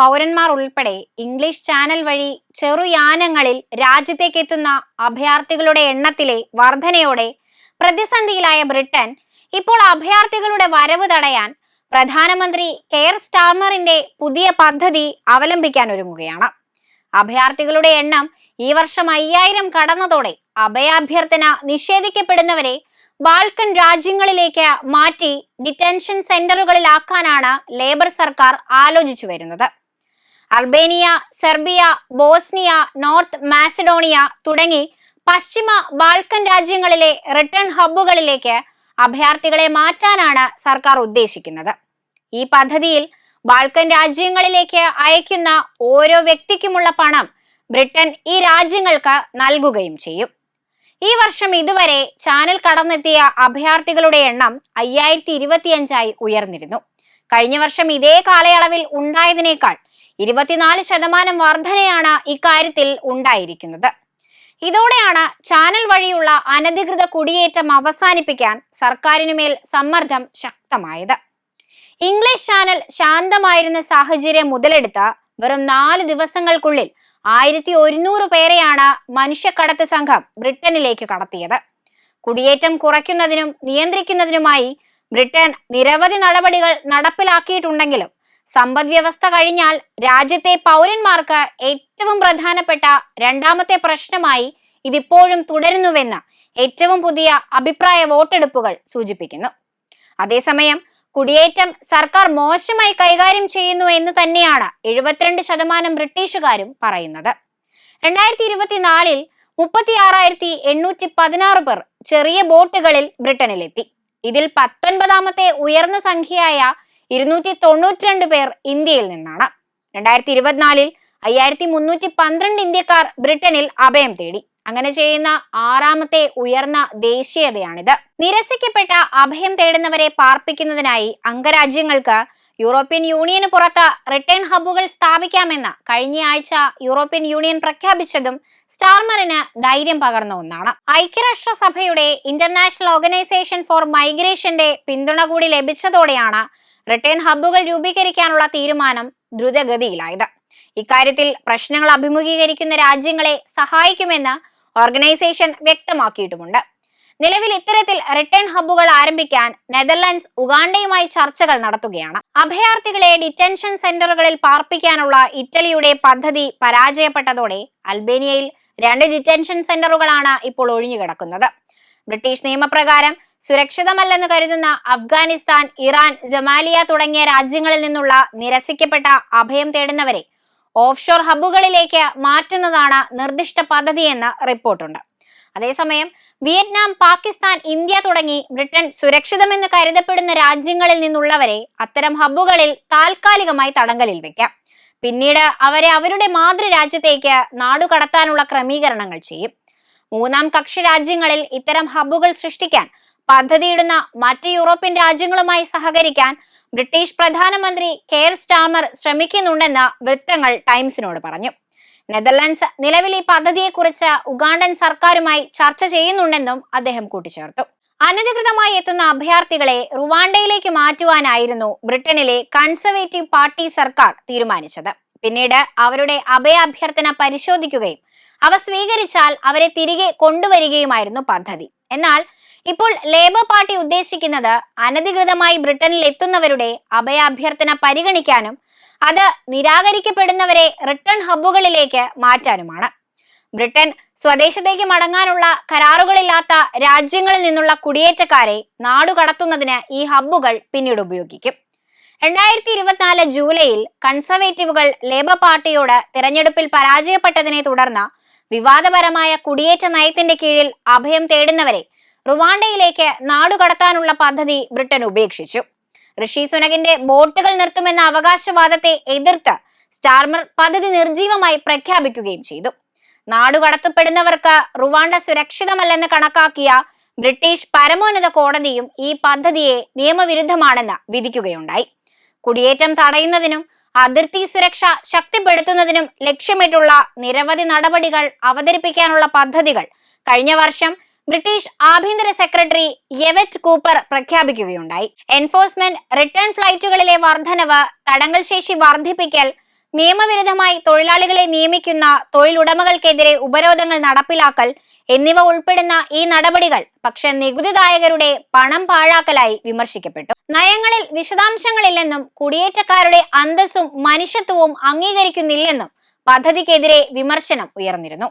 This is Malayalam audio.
പൗരന്മാർ ഉൾപ്പെടെ ഇംഗ്ലീഷ് ചാനൽ വഴി ചെറുയാനങ്ങളിൽ രാജ്യത്തേക്ക് എത്തുന്ന അഭയാർത്ഥികളുടെ എണ്ണത്തിലെ വർധനയോടെ പ്രതിസന്ധിയിലായ ബ്രിട്ടൻ ഇപ്പോൾ അഭയാർത്ഥികളുടെ വരവ് തടയാൻ പ്രധാനമന്ത്രി കെയർ സ്റ്റാർമറിന്റെ പുതിയ പദ്ധതി അവലംബിക്കാൻ ഒരുങ്ങുകയാണ്. അഭയാർത്ഥികളുടെ എണ്ണം ഈ വർഷം അയ്യായിരം കടന്നതോടെ അഭയാഭ്യർത്ഥന നിഷേധിക്കപ്പെടുന്നവരെ ബാൾക്കൻ രാജ്യങ്ങളിലേക്ക് മാറ്റി ഡിറ്റൻഷൻ സെന്ററുകളിലാക്കാനാണ് ലേബർ സർക്കാർ ആലോചിച്ചു വരുന്നത്. Albania Serbia Bosnia North Macedonia തുടങ്ങി പശ്ചിമ ബാൾക്കൻ രാജ്യങ്ങളിലെ റിട്ടേൺ ഹബ്ബുകളിലേക്ക് അഭയാർത്ഥികളെ മാറ്റാനാണ് സർക്കാർ ഉദ്ദേശിക്കുന്നത്. ഈ പദ്ധതിയിൽ ബാൾക്കൻ രാജ്യങ്ങളിലേക്ക് അയക്കുന്ന ഓരോ വ്യക്തിക്കുമുള്ള പണം ബ്രിട്ടൻ ഈ രാജ്യങ്ങൾക്ക് നൽകുകയും ചെയ്യും. ഈ വർഷം ഇതുവരെ ചാനൽ കടന്നെത്തിയ അഭയാർത്ഥികളുടെ എണ്ണം അയ്യായിരത്തി ഇരുപത്തിയഞ്ചായി ഉയർന്നിരുന്നു. കഴിഞ്ഞ വർഷം ഇതേ കാലയളവിൽ ഉണ്ടായതിനേക്കാൾ ഇരുപത്തിനാല് ശതമാനം വർധനയാണ് ഇക്കാര്യത്തിൽ ഉണ്ടായിരിക്കുന്നത്. ഇതോടെയാണ് ചാനൽ വഴിയുള്ള അനധികൃത കുടിയേറ്റം അവസാനിപ്പിക്കാൻ സർക്കാരിനുമേൽ സമ്മർദ്ദം ശക്തമായത്. ഇംഗ്ലീഷ് ചാനൽ ശാന്തമായിരുന്ന സാഹചര്യം മുതലെടുത്ത് വെറും നാല് ദിവസങ്ങൾക്കുള്ളിൽ ആയിരത്തി ഒരുന്നൂറ് പേരെയാണ് മനുഷ്യക്കടത്ത് സംഘം ബ്രിട്ടനിലേക്ക് കടത്തിയത്. കുടിയേറ്റം കുറയ്ക്കുന്നതിനും നിയന്ത്രിക്കുന്നതിനുമായി ബ്രിട്ടൻ നിരവധി നടപടികൾ നടപ്പിലാക്കിയിട്ടുണ്ടെങ്കിലും സമ്പദ് വ്യവസ്ഥ കഴിഞ്ഞാൽ രാജ്യത്തെ പൗരന്മാർക്ക് ഏറ്റവും പ്രധാനപ്പെട്ട രണ്ടാമത്തെ പ്രശ്നമായി ഇതിപ്പോഴും തുടരുന്നുവെന്ന് ഏറ്റവും പുതിയ അഭിപ്രായ വോട്ടെടുപ്പുകൾ സൂചിപ്പിക്കുന്നു. അതേസമയം കുടിയേറ്റം സർക്കാർ മോശമായി കൈകാര്യം ചെയ്യുന്നു എന്ന് തന്നെയാണ് എഴുപത്തിരണ്ട് ശതമാനം ബ്രിട്ടീഷുകാരും പറയുന്നത്. രണ്ടായിരത്തി ഇരുപത്തിനാലിൽ മുപ്പത്തി ആറായിരത്തി എണ്ണൂറ്റി പതിനാറ് പേർ ചെറിയ ബോട്ടുകളിൽ ബ്രിട്ടനിലെത്തി. ഇതിൽ പത്തൊൻപതാമത്തെ ഉയർന്ന സംഖ്യയായ ഇരുന്നൂറ്റി തൊണ്ണൂറ്റിരണ്ട് പേർ ഇന്ത്യയിൽ നിന്നാണ്. രണ്ടായിരത്തി ഇരുപത്തിനാലിൽ അയ്യായിരത്തി മുന്നൂറ്റി പന്ത്രണ്ട് ഇന്ത്യക്കാർ ബ്രിട്ടനിൽ അഭയം തേടി. അങ്ങനെ ചെയ്യുന്ന ആറാമത്തെ ഉയർന്ന ദേശീയതയാണിത്. നിരസിക്കപ്പെട്ട അഭയം തേടുന്നവരെ പാർപ്പിക്കുന്നതിനായി അംഗരാജ്യങ്ങൾക്ക് യൂറോപ്യൻ യൂണിയന് പുറത്ത് റിട്ടേൺ ഹബ്ബുകൾ സ്ഥാപിക്കാമെന്ന് കഴിഞ്ഞയാഴ്ച യൂറോപ്യൻ യൂണിയൻ പ്രഖ്യാപിച്ചതും സ്റ്റാർമറിന് ധൈര്യം പകർന്ന ഒന്നാണ്. ഐക്യരാഷ്ട്രസഭയുടെ ഇന്റർനാഷണൽ ഓർഗനൈസേഷൻ ഫോർ മൈഗ്രേഷന്റെ പിന്തുണ കൂടി ലഭിച്ചതോടെയാണ് റിട്ടേൺ ഹബ്ബുകൾ രൂപീകരിക്കാനുള്ള തീരുമാനം ദ്രുതഗതിയിലായത്. ഇക്കാര്യത്തിൽ പ്രശ്നങ്ങൾ അഭിമുഖീകരിക്കുന്ന രാജ്യങ്ങളെ സഹായിക്കുമെന്ന് ഓർഗനൈസേഷൻ വ്യക്തമാക്കിയിട്ടുമുണ്ട്. നിലവിൽ ഇത്തരത്തിൽ റിട്ടേൺ ഹബ്ബുകൾ ആരംഭിക്കാൻ നെതർലൻഡ്സ് ഉഗാണ്ടയുമായി ചർച്ചകൾ നടത്തുകയാണ്. അഭയാർത്ഥികളെ ഡിറ്റൻഷൻ സെന്ററുകളിൽ പാർപ്പിക്കാനുള്ള ഇറ്റലിയുടെ പദ്ധതി പരാജയപ്പെട്ടതോടെ അൽബേനിയയിൽ രണ്ട് ഡിറ്റൻഷൻ സെന്ററുകളാണ് ഇപ്പോൾ ഒഴിഞ്ഞുകിടക്കുന്നത്. ബ്രിട്ടീഷ് നിയമപ്രകാരം സുരക്ഷിതമല്ലെന്ന് കരുതുന്ന അഫ്ഗാനിസ്ഥാൻ ഇറാൻ ജമാലിയ തുടങ്ങിയ രാജ്യങ്ങളിൽ നിന്നുള്ള നിരസിക്കപ്പെട്ട അഭയം തേടുന്നവരെ ഓഫ്ഷോർ ഹബ്ബുകളിലേക്ക് മാറ്റുന്നതാണ് നിർദ്ദിഷ്ട പദ്ധതിയെന്ന് റിപ്പോർട്ടുണ്ട്. അതേസമയം വിയറ്റ്നാം പാകിസ്ഥാൻ ഇന്ത്യ തുടങ്ങി ബ്രിട്ടൻ സുരക്ഷിതമെന്ന് കരുതപ്പെടുന്ന രാജ്യങ്ങളിൽ നിന്നുള്ളവരെ അത്തരം ഹബ്ബുകളിൽ താൽക്കാലികമായി തടങ്കലിൽ വെക്കാം. പിന്നീട് അവരെ അവരുടെ മാതൃരാജ്യത്തേക്ക് നാടുകടത്താനുള്ള ക്രമീകരണങ്ങൾ ചെയ്യും. മൂന്നാം കക്ഷി രാജ്യങ്ങളിൽ ഇത്തരം ഹബ്ബുകൾ സൃഷ്ടിക്കാൻ പദ്ധതിയിടുന്ന മറ്റ് യൂറോപ്യൻ രാജ്യങ്ങളുമായി സഹകരിക്കാൻ ബ്രിട്ടീഷ് പ്രധാനമന്ത്രി കെയർ സ്റ്റാമർ ശ്രമിക്കുന്നുണ്ടെന്ന് വൃത്തങ്ങൾ ടൈംസിനോട് പറഞ്ഞു. നെതർലാൻഡ്സ് നിലവിൽ ഈ പദ്ധതിയെക്കുറിച്ച് ഉഗാണ്ടൻ സർക്കാരുമായി ചർച്ച ചെയ്യുന്നുണ്ടെന്നും അദ്ദേഹം കൂട്ടിച്ചേർത്തു. അനധികൃതമായി എത്തുന്ന അഭയാർത്ഥികളെ റുവാണ്ടയിലേക്ക് മാറ്റുവാനായിരുന്നു ബ്രിട്ടനിലെ കൺസർവേറ്റീവ് പാർട്ടി സർക്കാർ തീരുമാനിച്ചത്. പിന്നീട് അവരുടെ അഭയാഭ്യർത്ഥന പരിശോധിക്കുകയും അവ സ്വീകരിച്ചാൽ അവരെ തിരികെ കൊണ്ടുവരികയുമായിരുന്നു പദ്ധതി. എന്നാൽ ഇപ്പോൾ ലേബർ പാർട്ടി ഉദ്ദേശിക്കുന്നത് അനധികൃതമായി ബ്രിട്ടനിൽ എത്തുന്നവരുടെ അഭയാഭ്യർത്ഥന പരിഗണിക്കാനും അത് നിരാകരിക്കപ്പെടുന്നവരെ റിട്ടേൺ ഹബ്ബുകളിലേക്ക് മാറ്റാനുമാണ്. ബ്രിട്ടൻ സ്വദേശത്തേക്ക് മടങ്ങാനുള്ള കരാറുകളില്ലാത്ത രാജ്യങ്ങളിൽ നിന്നുള്ള കുടിയേറ്റക്കാരെ നാടുകടത്തുന്നതിന് ഈ ഹബ്ബുകൾ പിന്നീട് ഉപയോഗിക്കും. രണ്ടായിരത്തി ഇരുപത്തിനാല് ജൂലൈയിൽ കൺസർവേറ്റീവുകൾ ലേബർ പാർട്ടിയോട് തിരഞ്ഞെടുപ്പിൽ പരാജയപ്പെട്ടതിനെ തുടർന്ന് വിവാദപരമായ കുടിയേറ്റ നയത്തിന്റെ കീഴിൽ അഭയം തേടുന്നവരെ റുവാണ്ടയിലേക്ക് നാടുകടത്താനുള്ള പദ്ധതി ബ്രിട്ടൻ ഉപേക്ഷിച്ചു. ഋഷി സുനകിന്റെ ബോട്ടുകൾ നിർത്തുമെന്ന അവകാശവാദത്തെ എതിർത്ത് സ്റ്റാർമർ പദ്ധതി നിർജീവമായി പ്രഖ്യാപിക്കുകയും ചെയ്തു. നാടുകടത്തപ്പെടുന്നവർക്ക് റുവാണ്ട സുരക്ഷിതമല്ലെന്ന് കണക്കാക്കിയ ബ്രിട്ടീഷ് പരമോന്നത കോടതിയും ഈ പദ്ധതിയെ നിയമവിരുദ്ധമാണെന്ന് വിധിക്കുകയുണ്ടായി. കുടിയേറ്റം തടയുന്നതിനും അതിർത്തി സുരക്ഷ ശക്തിപ്പെടുത്തുന്നതിനും ലക്ഷ്യമിട്ടുള്ള നിരവധി നടപടികൾ അവതരിപ്പിക്കാനുള്ള പദ്ധതികൾ കഴിഞ്ഞ വർഷം ബ്രിട്ടീഷ് ആഭ്യന്തര സെക്രട്ടറി യെവറ്റ് കൂപ്പർ പ്രഖ്യാപിക്കുകയുണ്ടായി. എൻഫോഴ്സ്മെന്റ് റിട്ടേൺ ഫ്ലൈറ്റുകളിലെ വർധനവ് തടങ്കൽ ശേഷി വർദ്ധിപ്പിക്കൽ നിയമവിരുദ്ധമായി തൊഴിലാളികളെ നിയമിക്കുന്ന തൊഴിലുടമകൾക്കെതിരെ ഉപരോധങ്ങൾ നടപ്പിലാക്കൽ എന്നിവ ഉൾപ്പെടുന്ന ഈ നടപടികൾ പക്ഷെ നികുതിദായകരുടെ പണം പാഴാക്കലായി വിമർശിക്കപ്പെട്ടു. നയങ്ങളിൽ വിശദാംശങ്ങളില്ലെന്നും കുടിയേറ്റക്കാരുടെ അന്തസ്സും മനുഷ്യത്വവും അംഗീകരിക്കുന്നില്ലെന്നും പദ്ധതിക്കെതിരെ വിമർശനം ഉയർന്നിരുന്നു.